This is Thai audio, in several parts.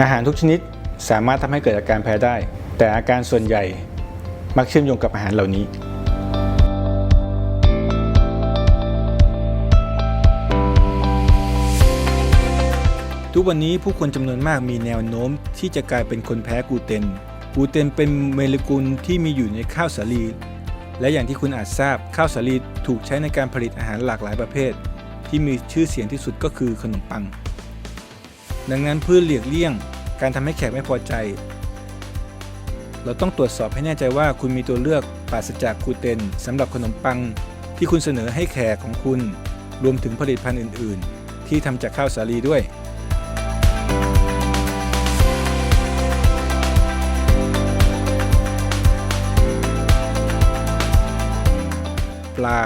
อาหารทุกชนิดสามารถทำให้เกิดอาการแพ้ได้ แต่อาการส่วนใหญ่มักเชื่อมโยงกับอาหารเหล่านี้ทุกวันนี้ผู้คนจำนวนมากมีแนวโน้มที่จะกลายเป็นคนแพ้กลูเตนกลูเตนเป็นเมโลกุลที่มีอยู่ในข้าวสาลี และอย่างที่คุณอาจทราบข้าวสาลีถูกใช้ในการผลิตอาหารหลากหลายประเภท ที่มีชื่อเสียงที่สุดก็คือขนมปัง ดังนั้นเพื่อเลี่ยงเลี่ยงการทำให้แขกไม่พอใจ เราต้องตรวจสอบให้แน่ใจว่าคุณมีตัวเลือกปราศจากกลูเตนสำหรับขนมปัง ที่คุณเสนอให้แขกของคุณ รวมถึงผลิตภัณฑ์อื่น ๆ ที่ทำจากข้าวสาลีด้วยปลา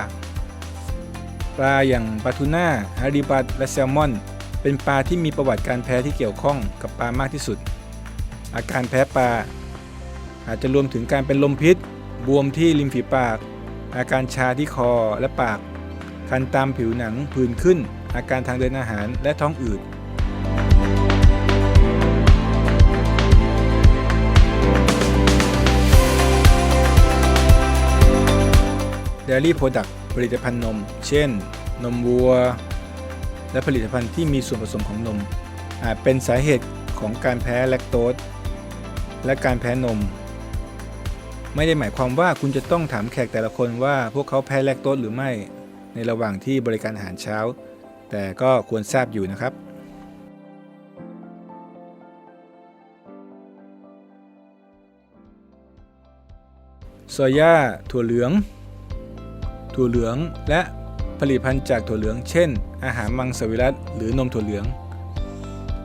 ปลาอย่างปลาทูน่าฮาริบัตและแซลมอน เป็นปลาที่มีประวัติการแพ้ที่เกี่ยวข้องกับปลามากที่สุด อาการแพ้ปลา อาจจะรวมถึงการเป็นลมพิษ บวมที่ริมฝีปาก อาการชาที่คอและปาก คันตามผิวหนังผื่นขึ้น อาการทางเดินอาหารและท้องอืดเดลี่โปรดักต์ผลิตภัณฑ์นม เช่น นมวัว และผลิตภัณฑ์ที่มีส่วนผสมของนม อาจเป็นสาเหตุของการแพ้แลคโตสและการแพ้นม ไม่ได้หมายความว่าคุณจะต้องถามแขกแต่ละคนว่าพวกเขาแพ้แลคโตสหรือไม่ ในระหว่างที่บริการอาหารเช้า แต่ก็ควรทราบอยู่นะครับโซย่าถั่วเหลือง ถั่วเหลืองและ ผลิตภัณฑ์จากถั่วเหลือง เช่น อาหารมังสวิรัตหรือนมถั่วเหลือง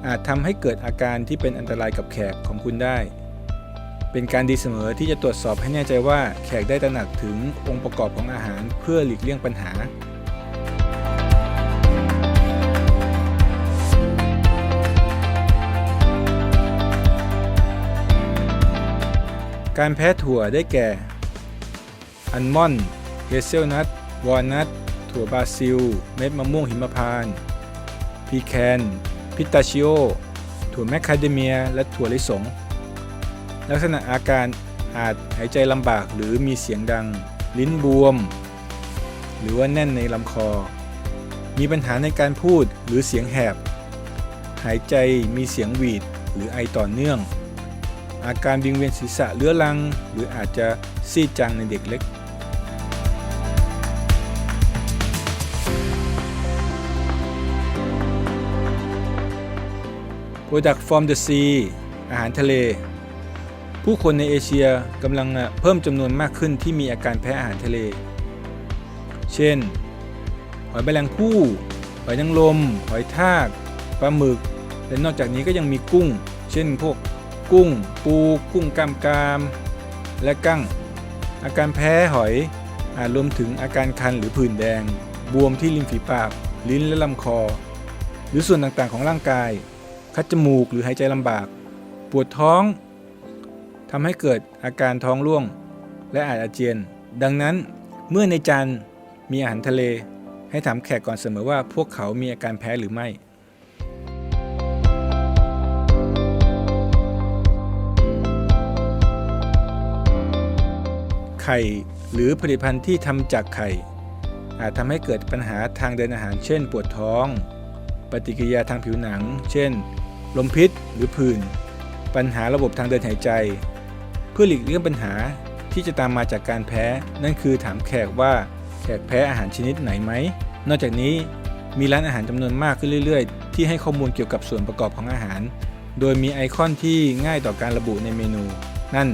อาจทำให้เกิดอาการที่เป็นอันตรายกับแขกของคุณได้ เป็นการดีเสมอที่จะตรวจสอบให้แน่ใจว่าแขกได้ตระหนักถึงองค์ประกอบของอาหารเพื่อหลีกเลี่ยงปัญหาการแพ้ถั่วได้แก่ อัลมอนด์ เฮเซลนัท วอลนัท ถั่วบราซิล เม็ดมะม่วงหิมพานต์พีแคน พิตาชิโอ ถั่วแมคคาเดเมีย และถั่วลิสง ลักษณะอาการอาจหายใจลำบากหรือมีเสียงดัง ลิ้นบวม หรือว่าแน่นในลำคอ มีปัญหาในการพูดหรือเสียงแหบ หายใจมีเสียงหวีดหรือไอต่อเนื่อง อาการวิงเวียนศีรษะเรื้อรัง หรืออาจจะซีดจังในเด็กเล็ก Product from the Sea อาหารทะเล ผู้คนในเอเชียกำลังเพิ่มจำนวนมากขึ้นที่มีอาการแพ้อาหารทะเล เช่น หอยแมลงภู่ หอยนางรม หอยทาก ปลาหมึก และนอกจากนี้ก็ยังมีกุ้ง เช่นพวกกุ้ง ปู กุ้งกามกาม และกั้ง อาการแพ้หอยอาจรวมถึงอาการคันหรือผื่นแดง บวมที่ริมฝีปาก ลิ้นและลำคอ หรือส่วนต่างๆของร่างกาย คัดจมูกหรือหายใจลำบาก ปวดท้องทำให้เกิดอาการท้องร่วง และอาจอาเจียน ดังนั้นเมื่อในจานมีอาหารทะเล ให้ถามแขกก่อนเสมอว่าพวกเขามีอาการแพ้หรือไม่ไข่หรือผลิตภัณฑ์ที่ทำจากไข่ อาจทำให้เกิดปัญหาทางเดินอาหาร เช่น ปวดท้อง ปฏิกิริยาทางผิวหนัง เช่น ลมพิษหรือผื่น ปัญหาระบบทางเดินหายใจ เพื่อหลีกเลี่ยงปัญหาที่จะตามมาจากการแพ้นั่นคือถามแขกว่าแขกแพ้อาหารชนิดไหนไหม นอกจากนี้มีร้านอาหารจำนวนมากขึ้นเรื่อย ๆ ที่ให้ข้อมูลเกี่ยวกับส่วนประกอบของอาหาร โดยมีไอคอนที่ง่ายต่อการระบุในเมนู นั่น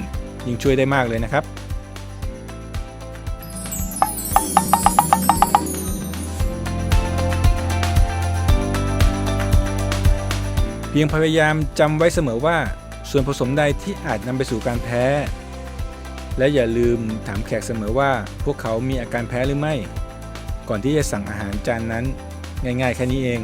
ยิ่งช่วยได้มากเลยนะครับ เพียงพยายามจำไว้เสมอว่า ส่วนผสมใดที่อาจนำไปสู่การแพ้ และอย่าลืมถามแขกเสมอว่าพวกเขามีอาการแพ้หรือไม่ ก่อนที่จะสั่งอาหารจานนั้น ง่ายๆแค่นี้เอง